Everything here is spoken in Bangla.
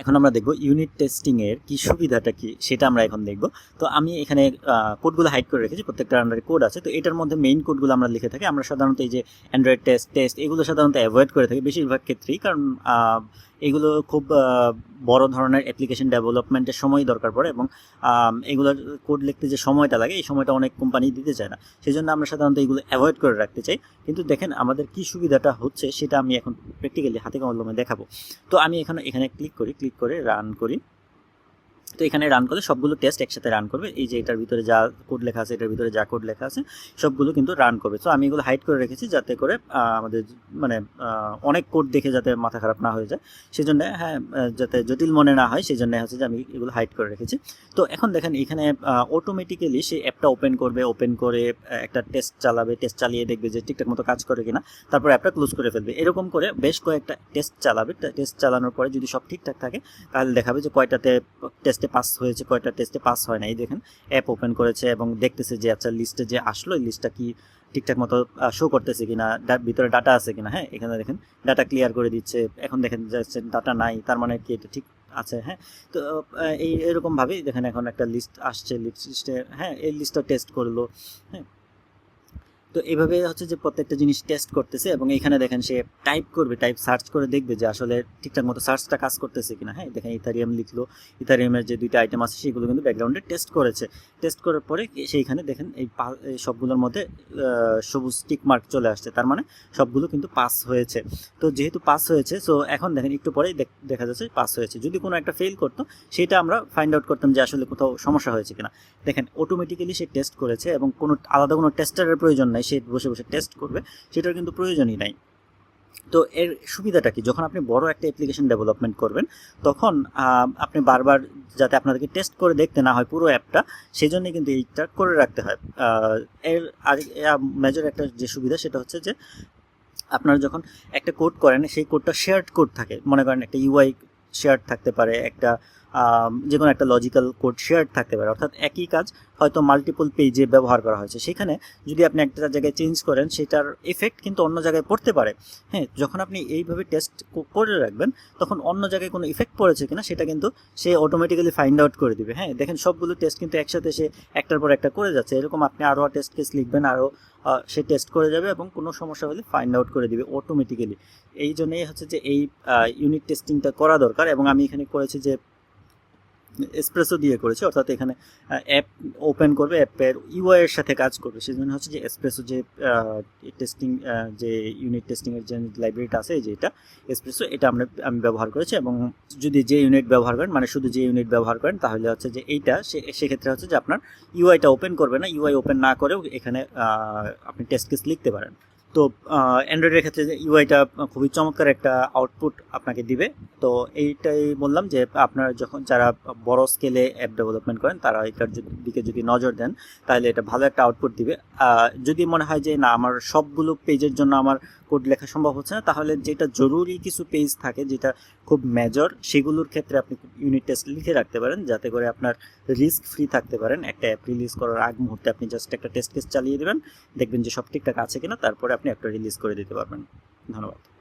এখন আমরা দেখব ইউনিট টেস্টিং এর কি সুবিধাটা কি, সেটা আমরা এখন দেখব। তো আমি এখানে কোডগুলো হাইড করে রেখেছি প্রত্যেকটার আন্ডারে কোড আছে। তো এটার মধ্যে মেইন কোডগুলো আমরা লিখে থাকি। আমরা সাধারণত এই যে অ্যান্ড্রয়েড টেস্ট টেস্ট এগুলো সাধারণত অ্যাভয়েড করে থাকি বেশিরভাগ ক্ষেত্রেই। কারণ এগুলো খুব বড় ধরনের অ্যাপ্লিকেশন ডেভেলপমেন্টের সময় দরকার পড়ে এবং এগুলোর কোড লিখতে যে সময়টা লাগে, এই সময়টা অনেক কোম্পানি দিতে চায় না। সেই জন্য আমরা সাধারণত এগুলো অ্যাভয়েড করে রাখতে চাই। কিন্তু দেখেন আমাদের কি সুবিধাটা হচ্ছে, সেটা আমি এখন প্র্যাকটিক্যালি হাতে কলমে দেখাবো। তো আমি এখানে এখানে ক্লিক করি ক্লিক করে রান করি। তো এখানে রান করলে সবগুলো টেস্ট একসাথে রান করবে। এই যে এটার ভিতরে যা কোড লেখা আছে, এটার ভিতরে যা কোড লেখা আছে, সবগুলো কিন্তু রান করবে। তো আমি এগুলো হাইড করে রেখেছি যাতে করে আমাদের মানে অনেক কোড দেখে যাতে মাথা খারাপ না হয়ে যায়। সেই জন্য হ্যাঁ যাতে জটিল মনে না হয় সেই জন্য হচ্ছে যে আমি এগুলো হাইড করে রেখেছি। তো এখন দেখেন, এখানে অটোমেটিক্যালি সেই অ্যাপটা ওপেন করবে ওপেন করে একটা টেস্ট চালাবে টেস্ট চালিয়ে দেখবে যে ঠিকঠাক মতো কাজ করে কিনা। তারপর অ্যাপটা ক্লোজ করে ফেলবে। এরকম করে বেশ কয়েকটা টেস্ট চালাবে। টেস্ট চালানোর পরে যদি সব ঠিকঠাক থাকে, তাহলে দেখাবে যে কয়টাতে টেস্টে পাস হয়েছে, কয়টা টেস্টে পাস হয় না এই দেখেন অ্যাপ ওপেন করেছে এবং দেখতেছে যে আচ্ছা লিস্টে যে আসলো, এই লিস্টটা কি ঠিকঠাক মতো শো করতেছে কিনা ভিতরে ডাটা আছে কিনা হ্যাঁ এখানে দেখেন ডাটা ক্লিয়ার করে দিচ্ছে, এখন দেখেন যাচ্ছে ডাটা নাই, তার মানে কি এটা ঠিক আছে হ্যাঁ তো এই এরকমভাবেই দেখেন, এখন একটা লিস্ট আসছে লিস্টে হ্যাঁ এই লিস্টটা টেস্ট করল হ্যাঁ তো এইভাবে হচ্ছে যে প্রত্যেকটা জিনিস টেস্ট করতেছে এবং এখানে দেখেন সে টাইপ করবে টাইপ সার্চ করে দেখবে যে আসলে ঠিকঠাক মতো সার্চটা কাজ করতেছে কিনা। হ্যাঁ দেখেন ইথারিয়াম লিখলো ইথারিয়ামের যে দুইটা আইটেম আছে সেগুলো কিন্তু ব্যাকগ্রাউন্ডে টেস্ট করেছে। টেস্ট করার পরে সেইখানে দেখেন এই সবগুলোর মধ্যে সবুজ টিক মার্ক চলে আসছে। তার মানে সবগুলো কিন্তু পাস হয়েছে। তো যেহেতু পাস হয়েছে সো এখন দেখেন একটু পরেই দেখা যাচ্ছে পাস হয়েছে। যদি কোনো একটা ফেল করতো, সেটা আমরা ফাইন্ড আউট করতাম যে আসলে কোথাও সমস্যা হয়েছে কিনা। দেখেন অটোমেটিক্যালি সে টেস্ট করেছে এবং কোনো আলাদা কোনো টেস্টারের প্রয়োজন নাই। সে বসে বসে টেস্ট করবে, সেটার কিন্তু প্রয়োজনই নাই। তো এর সুবিধাটা কি? যখন আপনি বড় একটা অ্যাপ্লিকেশন ডেভেলপমেন্ট করবেন, তখন আপনি বারবার যাতে আপনাদেরকে টেস্ট করে দেখতে না হয় পুরো অ্যাপটা সেই জন্যই কিন্তু এইটা করে রাখতে হয়। এর আর মেজর একটা যে সুবিধা সেটা হচ্ছে যে, আপনারা যখন একটা কোড করেন, সেই কোডটা শেয়ার্ড কোড থাকে। মনে করেন একটা ইউআই শেয়ার্ড থাকতে পারে, একটা যে কোনো একটা লজিক্যাল কোড শেয়ার থাকতে পারে, অর্থাৎ একই কাজ হয়তো মাল্টিপল পেজে ব্যবহার করা হয়েছে। সেখানে যদি আপনি একটা জায়গায় চেঞ্জ করেন, সেটার এফেক্ট কিন্তু অন্য জায়গায় পড়তে পারে। হ্যাঁ যখন আপনি এইভাবে টেস্ট করে রাখবেন, তখন অন্য জায়গায় কোনো ইফেক্ট পড়েছে কিনা, সেটা কিন্তু সে অটোমেটিক্যালি ফাইন্ড আউট করে দিবে। হ্যাঁ দেখেন সবগুলো টেস্ট কিন্তু একসাথে সে একটার পর একটা করে যাচ্ছে। এরকম আপনি আরও টেস্ট কেস লিখবেন, আরও সে টেস্ট করে যাবে এবং কোনো সমস্যা হলে ফাইন্ড আউট করে দিবে অটোমেটিক্যালি এই জন্যই হচ্ছে যে এই ইউনিট টেস্টিংটা করা দরকার এবং আমি এখানে করেছি যে এসপ্রেসো দিয়ে করেছি, অর্থাৎ এখানে অ্যাপ ওপেন করবে অ্যাপের ইউআই এর সাথে কাজ করবে। সেই জন্য হচ্ছে যে এসপ্রেসো যে টেস্টিং যে ইউনিট টেস্টিংয়ের যে লাইব্রেরিটা আছে, এই যে এটা এসপ্রেসো এটা আমরা, আমি ব্যবহার করেছি এবং যদি যে ইউনিট ব্যবহার করেন মানে শুধু যে ইউনিট ব্যবহার করেন, তাহলে হচ্ছে যে এইটা সেক্ষেত্রে হচ্ছে যে আপনার ইউআইটা ওপেন করবে না। ইউআই ওপেন না করেও এখানে আপনি টেস্ট কেস লিখতে পারেন। তো অ্যান্ড্রয়েডের ক্ষেত্রে ইউআইটা খুবই চমৎকার একটা আউটপুট আপনাকে দিবে। তো, এইটাই বললাম যে, আপনারা যখন যারা বড় স্কেলে অ্যাপ ডেভেলপমেন্ট করেন, তারা এটার দিকে যদি নজর দেন, তাহলে এটা ভালো একটা আউটপুট দিবে। যদি মনে হয় যে, না, আমার সবগুলো পেজের জন্য আমার কোড লেখা সম্ভব হচ্ছে না, তাহলে যেটা জরুরি কিছু পেজ থাকে, যেটা খুব মেজর সেগুলোর ক্ষেত্রে আপনি ইউনিট টেস্ট লিখে রাখতে পারেন, যাতে করে আপনার রিস্ক ফ্রি থাকতে পারেন। একটা অ্যাপ রিলিজ করার আগ মুহূর্তে আপনি জাস্ট একটা টেস্ট কেস চালিয়ে দেবেন, দেখবেন যে সব ঠিকঠাক আছে কিনা, তারপরে আপনি একটা রিলিজ করে দিতে পারবেন। ধন্যবাদ।